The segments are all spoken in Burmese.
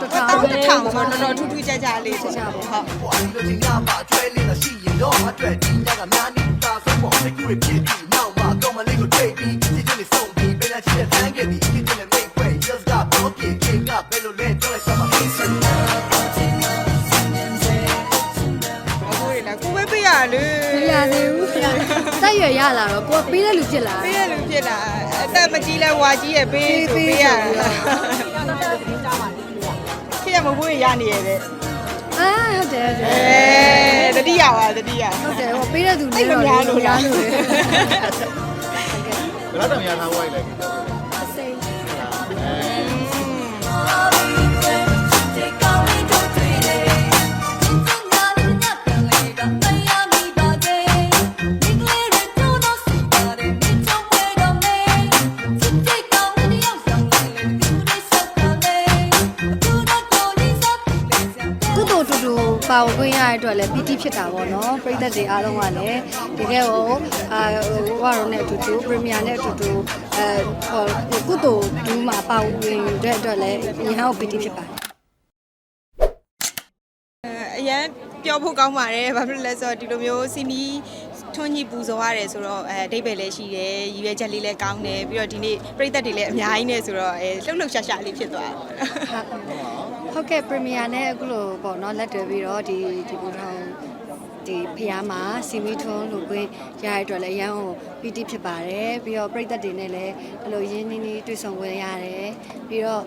တစ်ထောင်ပဲတစ်ထောင်ဆိုတော့တော်တော်ထူးထူးခြားခြားလေးခြားခြားပေါ့ဟုတ်အခုတွေလည်းကိုပဲပြရလေမရသေးဘူးတက်ရွယ်ရလာတော့ကိုကပေးတဲ့လူဖြစ်လာပြရလူဖြစ်တာအသက်မကြီးလဲဝါကြီးရဲ့ပေးဆိုပေးရတာ ဒီတော့တော့တင်ကြပါလိမ့် ဖို့ရနေရတဲ့အာဟုတ်တယ်ဟုတ်တယ်အဲတတိယပါတတိယဟုတ်တယ်ဟိုပေးတဲ့သူအဲ့နေမတော့များလို့များလားလို့လေဘယ်တော့တောင်ရထားဝိုင်းလဲကိ ဝင်ခွင့်ရတဲ့အတွက်လည်းပီတိဖြစ်တာပေါ့နော်ပရိသတ်တွေအားလုံးကလည်းတကယ်ဟိုအာဟိုဝါရောနဲ့အတူတူပရီမီယာနဲ့အတူတူအဲဟိုကုသိုလ်ဒူးမှာပါဝင်တဲ့အတွက်လည်းညီဟောင်းပီတိဖြစ်ပါတယ်အရန်ပြောဖို့ကောင်းပါတယ်ဘာဖြစ်လို့လဲဆိုတော့ဒီလိုမျိုးစီမီထွန်းကြီးပူဇော်ရတယ်ဆိုတော့အဲအတိတ်ပဲလည်းရှိတယ်ရည်ရွယ်ချက်လေးလည်းကောင်းတယ်ပြီးတော့ဒီနေ့ပြိသက်တွေလည်းအများကြီးနေဆိုတော့အဲလှုပ်လှုပ်ရှားရှားလေးဖြစ်သွားတယ် ဟုတ်ကဲ့ပရီမီယာနဲ့အခုလိုပေါ့နော်လက်တွဲပြီးတော့ဒီဒီဘူထောင်ဒီဖျားမှာစီမီထွန်းလို့ခွင့်ရတဲ့အတွက်လည်းအရန်ဟိုပီတိဖြစ်ပါတယ်ပြီးတော့ပြိသက်တွေနဲ့လည်းအဲ့လိုရင်းနှီးနှီးတွေ့ဆုံခွင့်ရတယ်ပြီးတော့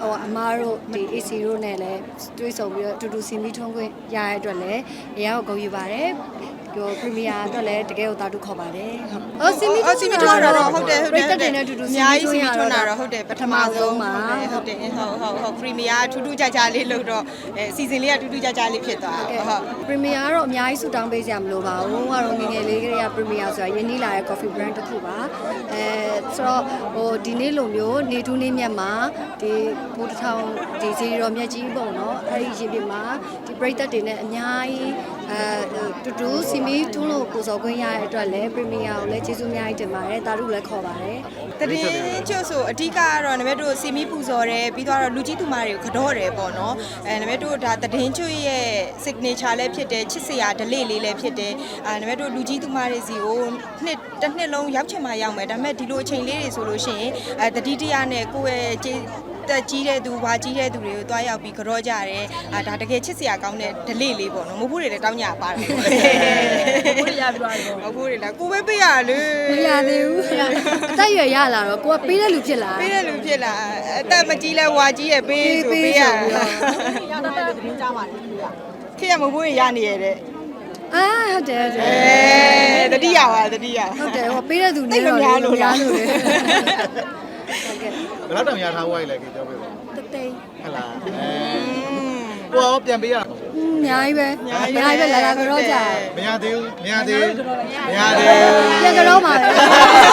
ဟိုအမားတို့ဒီ AC တို့နဲ့လည်းတွေ့ဆုံပြီးတော့အတူတူစီမီထွန်းခွင့်ရတဲ့အတွက်လည်းအရန်ကိုဂုဏ်ယူပါတယ်ဟို ပရီမီယာအတွက်လည်းတကယ်ကိုတာတူခေါ်ပါတယ်ဟုတ်ဟိုစီမီထွန်းစီမီထွန်းတော့ဟုတ်တယ်ဟုတ်ပြိတယ်သက်တွေနဲ့အတူတူအများကြီးစီမီထွန်းတာတော့ဟုတ်တယ်ပထမဆုံးပါဟုတ်တယ်ဟုတ်ဟုတ်ဟုတ်ပရီမီယာထူးထူးခြားခြားလေးလို့တော့အဲစီစဉ်လေးကထူးထူးခြားခြားလေးဖြစ်သွားဟုတ်ဟုတ်ပရီမီယာကတော့အများကြီးဆူတောင်းပေးကြမလို့ပါဘူး။ကတော့ငယ်ငယ်လေးကတည်းကပရီမီယာဆိုတာရင်းနှီးလာတဲ့ coffee brand တစ်ခုပါ။အဲဆိုတော့ဟိုဒီနေ့လိုမျိုးနေထူးနေမြတ်မှာဒီဘူတစ်ထောင်ဒီစီရောမြတ်ကြီးပေါ့နော်။အဲဒီရင်ပြမှာဒီပရိသတ်တွေနဲ့အများကြီးအဲတူတူစီမီတွန်းလို့ကိုစော်ခွင့်ရတဲ့အတွက်လည်းပရီမီယာကိုလည်းကျေးဇူးအများကြီးတင်ပါတယ်။တာတို့လည်းခေါ်ပါတယ်။တရင်ကျွတ်ဆိုအဓိကကတော့နမတို့စီမီပူဇော်တယ်ပြီးတော့လူကြီးသူမတွေကိုကတော့တယ်ပေါ့နော်အဲနမတို့ဒါတရင်ကျွတ်ရဲ့ signature လည်းဖြစ်တယ်ချစ်စရာ delay လေးလည်းဖြစ်တယ်အဲနမတို့လူကြီးသူမတွေစီကိုနှစ်တစ်နှစ်လုံးရောက်ချင်မှရောက်မယ်ဒါပေမဲ့ဒီလိုအချိန်လေးတွေဆိုလို့ရှိရင်အဲတတိတရနဲ့ကိုယ့်ရဲ့ကျေး တက်ကြီးတဲ့သူဝါကြီးတဲ့သူတွေကိုတွားရောက်ပြီးကြောကြတယ်အာဒါတကယ်ချစ်စရာကောင်းတဲ့ delay လေးပေါ့နော်မဟုတ်ဘူးတွေလည်းတောင်းကြပါတယ်မဟုတ်ဘူးရပြသွားတယ်မဟုတ်ဘူးတွေလည်းကိုပဲပေးရလေမရသေးဘူး။အသက်ရွယ်ရလာတော့ကိုကပေးတဲ့လူဖြစ်လာပေးတဲ့လူဖြစ်လာအသက်မကြီးလဲဝါကြီးရဲ့ပေးဆိုပေးရတာရတော့တဲ့သတင်းကြားပါတယ်ခေရမဖို့ရနေရတဲ့အာဟုတ်တယ်ဟုတ်တယ်အဲတတိယပါတတိယဟုတ်တယ်ဟိုပေးတဲ့သူနေတော့သိပ်မများလို့လားမများလို့လေဟုတ်ကဲ့ ဘယ်တော့တောင်ရထားဝိုင်းလဲကိစ္စပြောပြပါတသိန်းဟလာအဲကိုရောပြန်ပေးရတာမဟုတ်အင်းအများကြီးပဲအများကြီးပဲလာလာကြောကြမရသေးဘူးမရသေးဘူးမရသေးဘူးပြန်ကြောပါလေ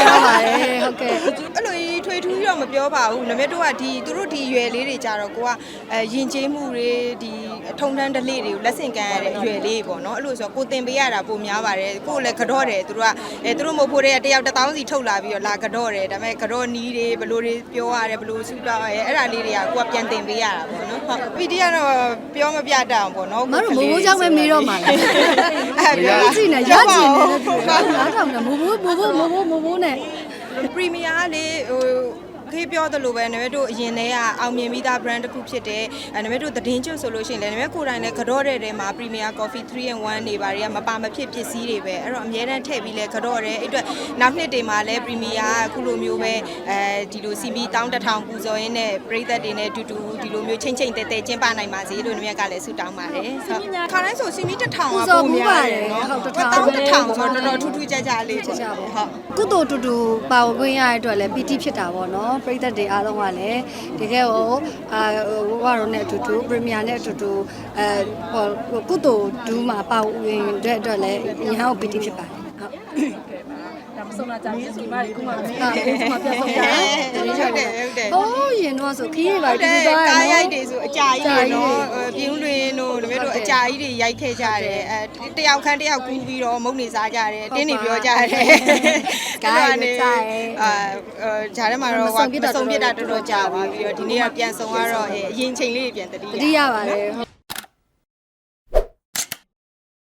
ကြောပါလေဟုတ်ကဲ့အဲ့လိုကြီးထွေထူးတော့မပြောပါဘူးနမတို့ကဒီသူတို့ဒီရွယ်လေးတွေကြတော့ကိုကအဲယဉ်ကျေးမှုတွေဒီ ထုံတန်းဓလေ့တွေကိုလက်ဆင့်ကမ်းရတဲ့ရွယ်လေးပေါ့နော်အဲ့လိုဆိုကိုတင်ပေးရတာပုံများပါတယ်ကိုလည်းကတော့တယ်သူတို့ကအဲသူတို့မဖို့တဲ့တယောက်တစ်သောင်းစီထုတ်လာပြီးတော့လာကတော့တယ်ဒါပေမဲ့ကတော့နီးတွေဘလို့တွေပြောရတယ်ဘလို့ဆူတောင်းရဲအဲ့ဒါလေးတွေကကိုကပြန်တင်ပေးရတာပေါ့နော်ဟုတ်ပီတီကတော့ပြောမပြတတ်အောင်ပေါ့နော်မတို့မိုးမိုးကြောင့်ပဲမေးတော့မှာလေအဲ့ပြောကြည့်နေရကြည့်နေတယ်နားထောင်နေမိုးမိုးမိုးမိုးမိုးမိုးမိုးနဲ့ပရီမီယာကလေဟို ခေးပြောသလိုပဲနမတို့အရင်တည်းကအောင်မြင်ပြီးသား brand တစ်ခုဖြစ်တယ်အဲနမတို့သတင်းကျွတ်ဆိုလို့ရှိရင်လည်းနမကိုယ်တိုင်လည်းကတော့တဲ့ထဲမှာ Premier Coffee 3 in 1နေပါတွေကမပါမဖြစ်ပစ္စည်းတွေပဲအဲ့တော့အများတန်းထည့်ပြီးလဲကတော့တယ်အဲ့အတွက်နောက်နှစ်တွေမှာလည်း Premier ကအခုလိုမျိုးပဲအဲဒီလို CB တောင်းတထောင်ပူဇော်ရင်းနဲ့ပြည်သက်တွေနဲ့အတူတူဒီလိုမျိုးချိန်ချိန်တဲတဲကျင်းပနိုင်ပါစေလို့နမကလည်းဆုတောင်းပါတယ်ဟုတ်ခါတိုင်းဆို CB တစ်ထောင်ကပူဇော်ပုံမှုများပါတတယ်ယ်နော်ဟုတ်တစ်ထောင်တောင်းတစ်ထောင်ဆိုတော့တော်တော်ထူးထူးခြားခြားလေးချာချာပေါ့ဟုတ်ကုသိုလ်တူတူပါဝင်ခွင့်ရတဲ့အတွက်လည်းပီတိဖြစ်တာပေါ့နော်ပရိသတ်တွေအားလုံးကလည်းတကယ်ဟိုအာဟိုဝါရောနဲ့အတူတူပရီမီယာနဲ့အတူတူအဲဟိုကုသိုလ်ဒူးမှာပါဝင်တဲ့အတွက်လည်းညီဟောင်းပီတိဖြစ်ပါတယ်ဟုတ်ဆုံးလာကြပြီဒီမှာဒီမှာမင်းဒီမှာပြန်ဆုံးကြတယ်ဟုတ်တယ်ဟုတ်တယ်ဟိုးရင်တော့ဆိုခီးရပါဟုတ်တူတယ်တူသွားကားရရိုနော်က်တွေဆိုအကြာကြီးတွေနော်ပြင်းလွင်တို့တမတို့အ ကြာကြီးတွေရိုက်ခဲ့ကြတယ်အဲတယောက်ခန်းတယောက်ကူးပြီးတော့မုံနေစားကြတယ်တင်းနေပြောကြတယ်အာဂျာထဲမှာတော့မဆုံပြတာတော်တော်ကြာပါပြီးတော့ဒီနေ့ကပြန်ဆုံကတော့အရင်ချိန်လေးပြန်တတိတတိရပါတယ်ဟုတ်